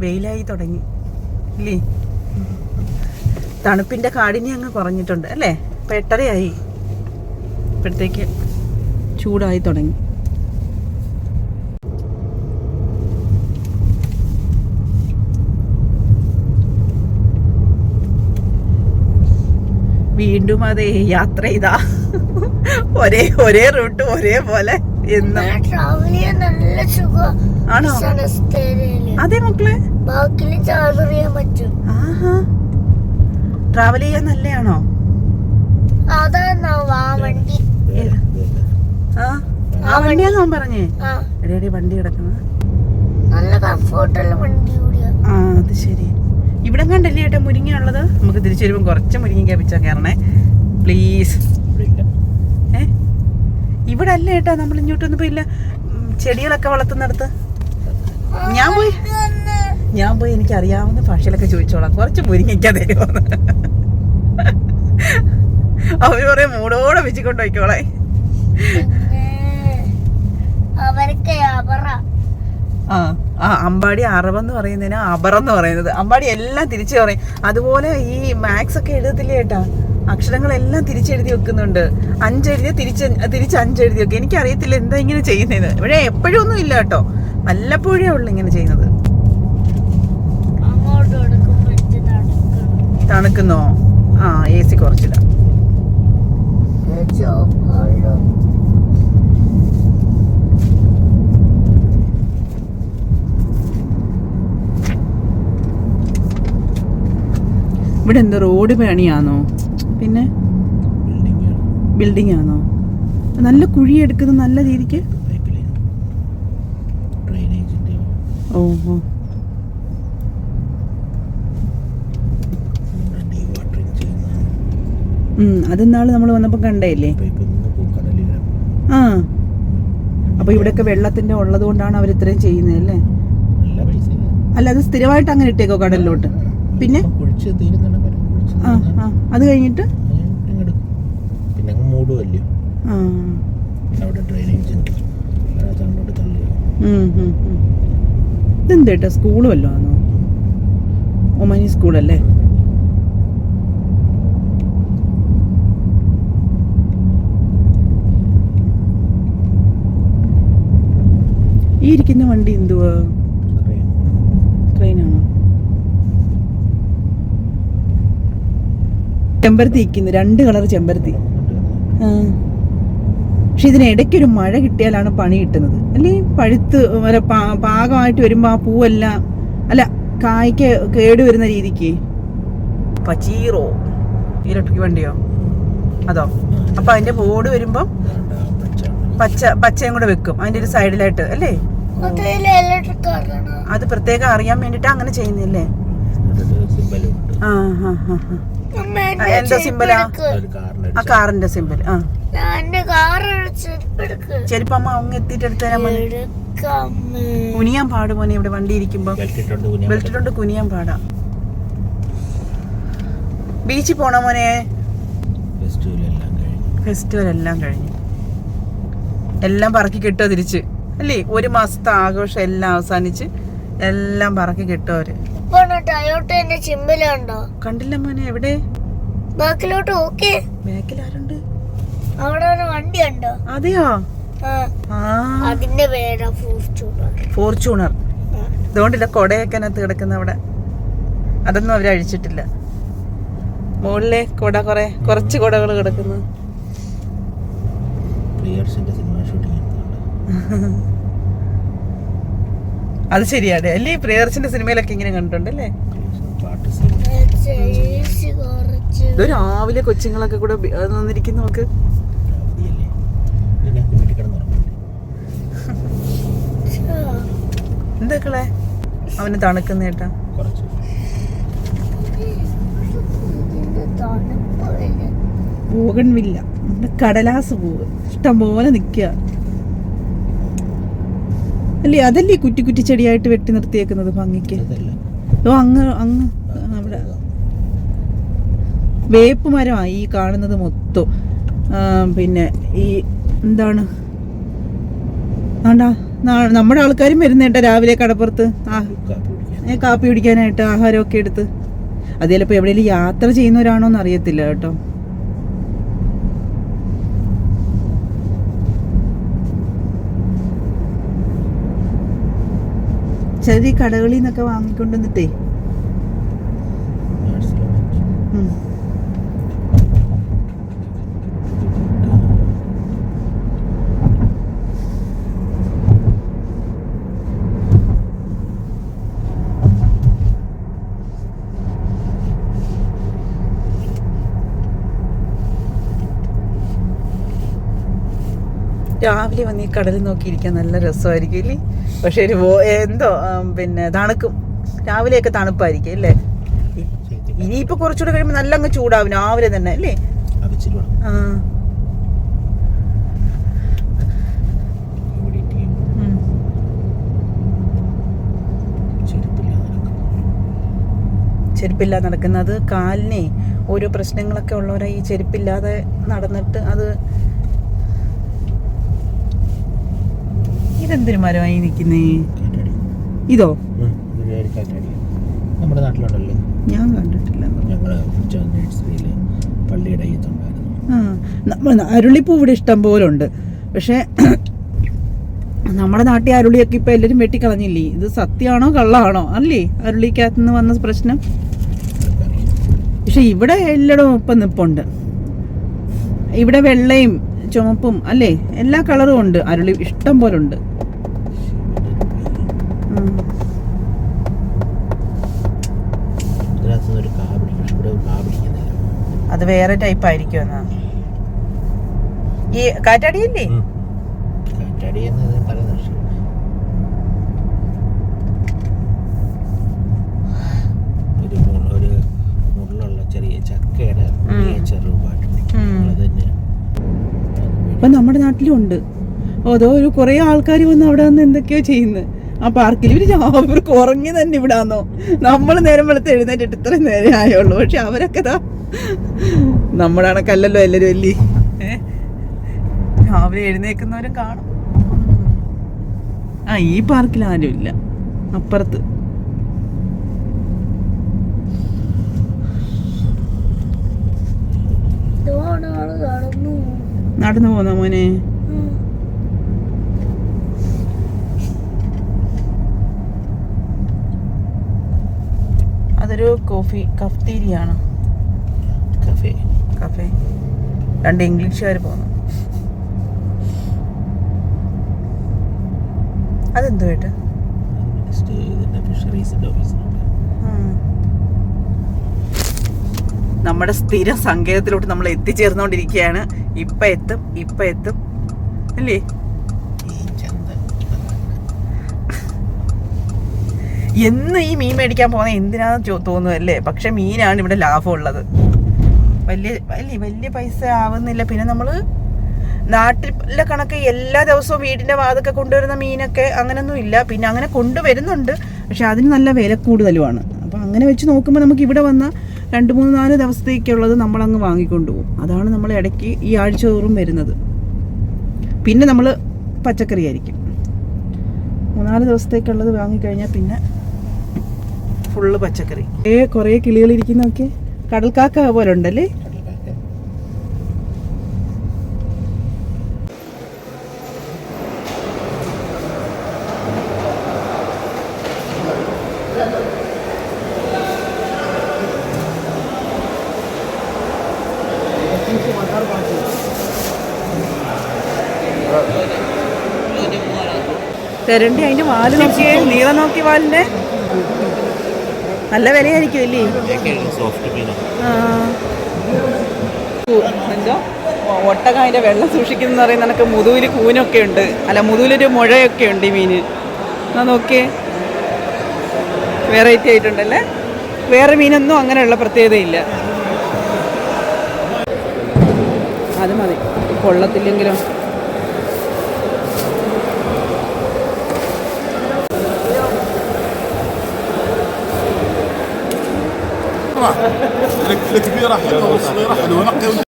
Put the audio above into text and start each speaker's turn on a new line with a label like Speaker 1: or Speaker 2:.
Speaker 1: വെയിലായി തുടങ്ങി. ഇല്ലേ? തണുപ്പിന്റെ കാഠിന്യം അങ്ങ് കുറഞ്ഞിട്ടുണ്ട് അല്ലേ? പെട്ടറയായി ഇപ്പോഴത്തേക്ക് ചൂടായി തുടങ്ങി. വീണ്ടും അതേ യാത്ര ചെയ്താ ഒരേ ഒരേ റൂട്ട് ഒരേപോലെ. ആണോ? അതെ മക്കളെ. ആഹാ. ട്രാവൽ ചെയ്യാൻ നല്ലയാണോ?
Speaker 2: ആ വണ്ടി.
Speaker 1: ആ? ആ വണ്ടിയാന്ന് അവൻ പറഞ്ഞേ?
Speaker 2: ആ.
Speaker 1: എടേ വണ്ടി കിടക്കുന്നത്
Speaker 2: നല്ല കംഫോർട്ടുള്ള വണ്ടി
Speaker 1: ആ അത് ശരി. ഇവിടെ കണ്ടല്ലേ ഏട്ടാ മുരിങ്ങ ഉള്ളത് നമുക്ക് തിരിച്ചു വരുമ്പോൾ കുറച്ച് മുരിങ്ങ പിച്ചാ കയറണേ. പ്ലീസ് ഇവിടെ അല്ലേ ഏട്ടാ നമ്മൾ ഇങ്ങോട്ടൊന്നും പോയില്ല ചെടികളൊക്കെ വളർത്തുന്നിടത്ത്? ഞാൻ പോയി ഞാൻ പോയി എനിക്ക് അറിയാവുന്ന ഭാഷയിലൊക്കെ ചോദിച്ചോളാം. കുറച്ച് മുരിങ്ങയ്ക്ക തരുമോന്ന് അവർ പറയാം മൂടോടെ വെച്ചിക്കൊണ്ട്
Speaker 2: അവറ
Speaker 1: ആ ആ അമ്പാടി അറവെന്ന് പറയുന്നതിന് അബറെന്ന് പറയുന്നത്. അമ്പാടി എല്ലാം തിരിച്ചു പറയും. അതുപോലെ ഈ മാത്സ് ഒക്കെ എഴുതത്തില്ലേ ഏട്ടാ? അക്ഷരങ്ങളെല്ലാം തിരിച്ചെഴുതി വെക്കുന്നുണ്ട്. അഞ്ചെഴുതിയ തിരിച്ച് തിരിച്ച് അഞ്ചെഴുതി വെക്കുക എനിക്കറിയത്തില്ല എന്താ ഇങ്ങനെ ചെയ്യുന്നത് ഇവിടെ എപ്പോഴും ഒന്നും ഇല്ല കേട്ടോ. വല്ലപ്പോഴേ ഉള്ളു ഇങ്ങനെ ചെയ്യുന്നത്.
Speaker 2: അങ്ങോട്ട് കൊടുക്കുമ്പോഴത്തെ നടക്കണം
Speaker 1: തണുക്കുന്നോ? ആ എ സി കുറച്ചിടാം ഇവിടെ എന്താ റോഡ് പണിയാണോ പിന്നെ ബിൽഡിംഗ് ആണോ നല്ല കുഴി എടുക്കുന്ന നല്ല രീതിക്ക്? ഓ ഓ ഉം, അത് നാൾ നമ്മൾ വന്നപ്പോൾ കണ്ടേല്ലേ ആ. അപ്പൊ ഇവിടെയൊക്കെ വെള്ളത്തിന്റെ ഉള്ളത് കൊണ്ടാണ് അവർ ഇത്രയും ചെയ്യുന്നത് അല്ലേ? അല്ല അത് സ്ഥിരമായിട്ട് അങ്ങനെ ഇട്ടേക്കോ കടലിലോട്ട്? പിന്നെ? അത് കഴിഞ്ഞിട്ട്?
Speaker 3: പിന്നെ മൂടുമല്ലോ അവിടെ അങ്ങോട്ട് തള്ളി.
Speaker 1: വല്ലോ ആണോ ഒമാനി സ്കൂളല്ലേ ഈ ഇരിക്കുന്ന വണ്ടി എന്തുവാ? ചെമ്പരത്തി ഇരിക്കുന്നു രണ്ട് കളർ ചെമ്പരത്തി. പക്ഷെ ഇതിനിടയ്ക്ക് ഒരു മഴ കിട്ടിയാലാണ് പണി കിട്ടുന്നത്. അല്ലേ? പഴുത്ത് വരെ പാകമായിട്ട് വരുമ്പോൾ ആ പൂവെല്ലാം അല്ല കായ്ക്ക് കേട് വരുന്ന രീതിക്ക്. പച്ചീറോ? ഇലക്ട്രിക് വണ്ടിയോ? അതോ? അപ്പൊ അതിന്റെ ബോർഡ് വരുമ്പം പച്ച പച്ചയും കൂടെ വെക്കും. അതിന്റെ ഒരു സൈഡിലായിട്ട് അല്ലേ? അത് പ്രത്യേകം അറിയാൻ വേണ്ടിട്ട് അങ്ങനെ ചെയ്യുന്നില്ലേ ആ ഹാ ഹാ ഹാ. എന്താ സിമ്പലാ ആ? കാറിന്റെ സിമ്പൽ ആ
Speaker 2: കാർ
Speaker 1: ചെരുപ്പമ്മ അങ്ങ് എത്തിയിട്ട് എടുത്തു തരാൻ മോനെ.
Speaker 2: എടുക്കമ്മേ
Speaker 1: കുനിയാൻ പാട് മോനെ ഇവിടെ വണ്ടി ഇരിക്കുമ്പോ.
Speaker 3: ബെൽറ്റ് ഇട്ടുണ്ട്
Speaker 1: കുനിയാൻ പാടാ. ബീച്ചിൽ പോണോ മോനെ?
Speaker 3: ഫെസ്റ്റിവൽ എല്ലാം കഴിഞ്ഞു.
Speaker 1: ഫെസ്റ്റിവൽ എല്ലാം കഴിഞ്ഞു. എല്ലാം പറക്കി കിട്ടുക തിരിച്ച്? അല്ലേ? ഒരു മാസത്തെ ആഘോഷം എല്ലാം അവസാനിച്ച് എല്ലാം പറക്കി കിട്ടും അവർ?
Speaker 2: ഇപ്പൊ ടയോട്ടന്റെ ചിമ്പിലുണ്ടോ
Speaker 1: കണ്ടില്ല മോനെ എവിടെ?
Speaker 2: ബാക്കിലോട്ട് ഓക്കെ.
Speaker 1: ബാക്കിൽ ആരുണ്ട്
Speaker 2: അവിടെ ഒരു വണ്ടി ഉണ്ടോ
Speaker 1: അതെയോ
Speaker 2: അതിന്റെ പേരാ ഫോർച്യൂണർ.
Speaker 1: ഫോർച്യൂണർ. അതുകൊണ്ടില്ല കൊടയൊക്കെ അതിനകത്ത് കിടക്കുന്ന അവിടെ. അതൊന്നും അവർ അഴിച്ചിട്ടില്ല. മുകളിലെ കൊട കുറെ കുറച്ച് കൊടകൾ കിടക്കുന്നു.
Speaker 3: സിനിമ ഷൂട്ടിംഗ്
Speaker 1: അത് ശരിയാണ്. അല്ലേ? പ്രിയദർശന്റെ സിനിമയിലൊക്കെ ഇങ്ങനെ കണ്ടിട്ടുണ്ട് അല്ലേ
Speaker 3: പാട്ട് സീൻ
Speaker 2: കുറച്ച്
Speaker 1: ഇത് രാവിലെ കൊച്ചുങ്ങളൊക്കെ കൂടെ വന്നിരിക്കുന്നു നമുക്ക്
Speaker 3: അവധിയല്ലേ പിന്നെ വീട്ടിൽ കിടന്നുറങ്ങില്ലേ
Speaker 1: എന്തൊക്കെ അവന് തണുക്കുന്ന കേട്ടാ. പോകണമില്ല കടലാസ് പൂവ് ഇഷ്ടം പോലെ നിൽക്കുക അല്ലേ? അതല്ലേ കുറ്റി കുറ്റി ചെടിയായിട്ട് വെട്ടി നിർത്തിയേക്കുന്നത് ഭംഗിക്ക്? ഓ അങ്ങ് അങ്ങ് അവിടെ. വേപ്പ് മരമാണ് ഈ കാണുന്നത് മൊത്തം. പിന്നെ ഈ എന്താണ്? ആണ്ടാ നമ്മുടെ ആൾക്കാരും വരുന്നേട്ടാ രാവിലെ കടപ്പുറത്ത്. ആ
Speaker 3: കാപ്പി
Speaker 1: കുടിക്കാനായിട്ട് ആഹാരമൊക്കെ എടുത്ത്. അത് ചിലപ്പോൾ എവിടെയെങ്കിലും യാത്ര ചെയ്യുന്നവരാണോ എന്ന് അറിയത്തില്ല കേട്ടോ. ചെറിയ കടകളിൽ നിന്നൊക്കെ വാങ്ങിക്കൊണ്ടുവന്നിട്ടേ രാവിലെ വന്ന് ഈ കടൽ നോക്കിയിരിക്കാൻ നല്ല രസമായിരിക്കും ഇല്ലേ? പക്ഷെ ഒരു എന്തോ പിന്നെ തണുക്കും. രാവിലെയൊക്കെ തണുപ്പായിരിക്കും അല്ലേ ഇനിയിപ്പോ കുറച്ചുകൂടെ കഴിയുമ്പോൾ നല്ല അങ്ങ് ചൂടാവും രാവിലെ തന്നെ അല്ലേ ആ.
Speaker 3: ചെരുപ്പില്ലാതെ നടക്കുന്നു
Speaker 1: നടക്കുന്നത് കാലിനെ ഓരോ പ്രശ്നങ്ങളൊക്കെ ഉള്ളവരെ ഈ ചെരുപ്പില്ലാതെ നടന്നിട്ട് അത് ഇതെന്തൊരു മരമായി നിൽക്കുന്നേ? ഇതോ?
Speaker 3: നമ്മുടെ നാട്ടിലുണ്ടല്ലോ.
Speaker 1: ഞാൻ കണ്ടിട്ടില്ല.
Speaker 3: പള്ളിയുടെ അയ്യത്തുണ്ടായിരുന്നു
Speaker 1: ആ നമ്മൾ അരുളിപ്പൂ ഇവിടെ ഇഷ്ടം പോലെ ഉണ്ട്. പക്ഷേ നമ്മുടെ നാട്ടിൽ അരുളിയൊക്കെ ഇപ്പൊ എല്ലാരും വെട്ടിക്കളഞ്ഞില്ലേ? ഇത് സത്യമാണോ കള്ളാണോ അല്ലേ? അരുളിക്കകത്ത് നിന്ന് വന്ന പ്രശ്നം? പക്ഷെ ഇവിടെ എല്ലായിടും ഇപ്പം നിപ്പുണ്ട്. ഇവിടെ വെള്ളയും ചുമപ്പും അല്ലേ? എല്ലാ കളറും ഉണ്ട്. അരുളി ഇഷ്ടം പോലെ ഉണ്ട്. അത് വേറെ ടൈപ്പ് ആയിരിക്കും എന്നാ. ഈ കാറ്റാടിയല്ലേ?
Speaker 3: കാറ്റാടി
Speaker 1: ഇപ്പൊ നമ്മുടെ നാട്ടിലും ഉണ്ട്. അതോ ഒരു കുറെ ആൾക്കാർ വന്ന് അവിടെ വന്ന് എന്തൊക്കെയോ ചെയ്യുന്നത് ആ പാർക്കിൽ ഇവർ അവർക്ക് ഉറങ്ങി തന്നെ ഇവിടാന്നോ? നമ്മൾ നേരം വെളുത്ത് എഴുന്നേറ്റിട്ട് ഇത്രയും നേരം ആയുള്ളൂ. പക്ഷെ അവരൊക്കെ ഇതാ നമ്മളാണ് കല്ലല്ലോ എല്ലാരും അല്ലേ? രാവിലെ എഴുന്നേക്കുന്നവരും കാണും. ആ ഈ പാർക്കിൽ ആരും ഇല്ല. അപ്പുറത്ത്.
Speaker 2: നടന്നു
Speaker 1: പോന്ന മോനെ? അതൊരു കോഫി കഫ്തീരിയാണ്.
Speaker 3: കഫേ.
Speaker 1: കഫേ. രണ്ട് ഇംഗ്ലീഷുകാർ
Speaker 3: പോകുന്നു. ഓഫീസിലുണ്ട്
Speaker 1: നമ്മുടെ സ്ഥിരം സങ്കേതത്തിലോട്ട് നമ്മൾ എത്തിച്ചേർന്നുകൊണ്ടിരിക്കുകയാണ് ഇപ്പൊ എത്തും ഇപ്പൊ എത്തും. അല്ലേ? എന്നും ഈ മീൻ മേടിക്കാൻ പോകുന്ന എന്തിനാന്ന് തോന്നുമല്ലേ പക്ഷെ മീനാണ് ഇവിടെ ലാഭമുള്ളത് വലിയ വലിയ വലിയ പൈസ ആവുന്നില്ല. പിന്നെ നമ്മൾ നാട്ടിലെ കണക്ക് എല്ലാ ദിവസവും വീടിന്റെ വാതൊക്കെ കൊണ്ടുവരുന്ന മീനൊക്കെ അങ്ങനൊന്നും ഇല്ല. പിന്നെ അങ്ങനെ കൊണ്ടുവരുന്നുണ്ട്. പക്ഷെ അതിന് നല്ല വില കൂടുതലുമാണ്. അപ്പം അങ്ങനെ വെച്ച് നോക്കുമ്പോൾ നമുക്ക് ഇവിടെ വന്ന രണ്ട് മൂന്ന് നാല് ദിവസത്തേക്കുള്ളത് നമ്മളങ്ങ് വാങ്ങിക്കൊണ്ട് പോകും. അതാണ് നമ്മൾ ഇടയ്ക്ക് ഈ ആഴ്ച തോറും വരുന്നത്. പിന്നെ നമ്മൾ പച്ചക്കറി ആയിരിക്കും. മൂന്നാൽ ദിവസത്തേക്കുള്ളത് വാങ്ങിക്കഴിഞ്ഞാൽ പിന്നെ ഫുള്ള് പച്ചക്കറി. ഏ കുറേ കിളികൾ ഇരിക്കുന്നൊക്കെ കടൽക്കാക്ക പോലെ ഉണ്ടല്ലേ? തരണ്ടി അതിന്റെ വാൽ നോക്കിയേ നീളം നോക്കി വാലിന്റെ. നല്ല വിലയായിരിക്കും അല്ലേ? എന്തോ? ഒട്ടകം അതിന്റെ വെള്ളം സൂക്ഷിക്കുന്ന പറയുന്ന കണക്ക് മുതുവിൽ കൂനൊക്കെ ഉണ്ട്. അല്ല മുതുവിലൊരു മുഴയൊക്കെ ഉണ്ട് ഈ മീന് എന്നാ നോക്കിയേ. വെറൈറ്റി ആയിട്ടുണ്ടല്ലേ? വേറെ മീനൊന്നും അങ്ങനെയുള്ള പ്രത്യേകതയില്ല. അത് മതി. കൊള്ളത്തില്ലെങ്കിലും.
Speaker 4: الكبيرة حلوة والصغيره حلوة. نقي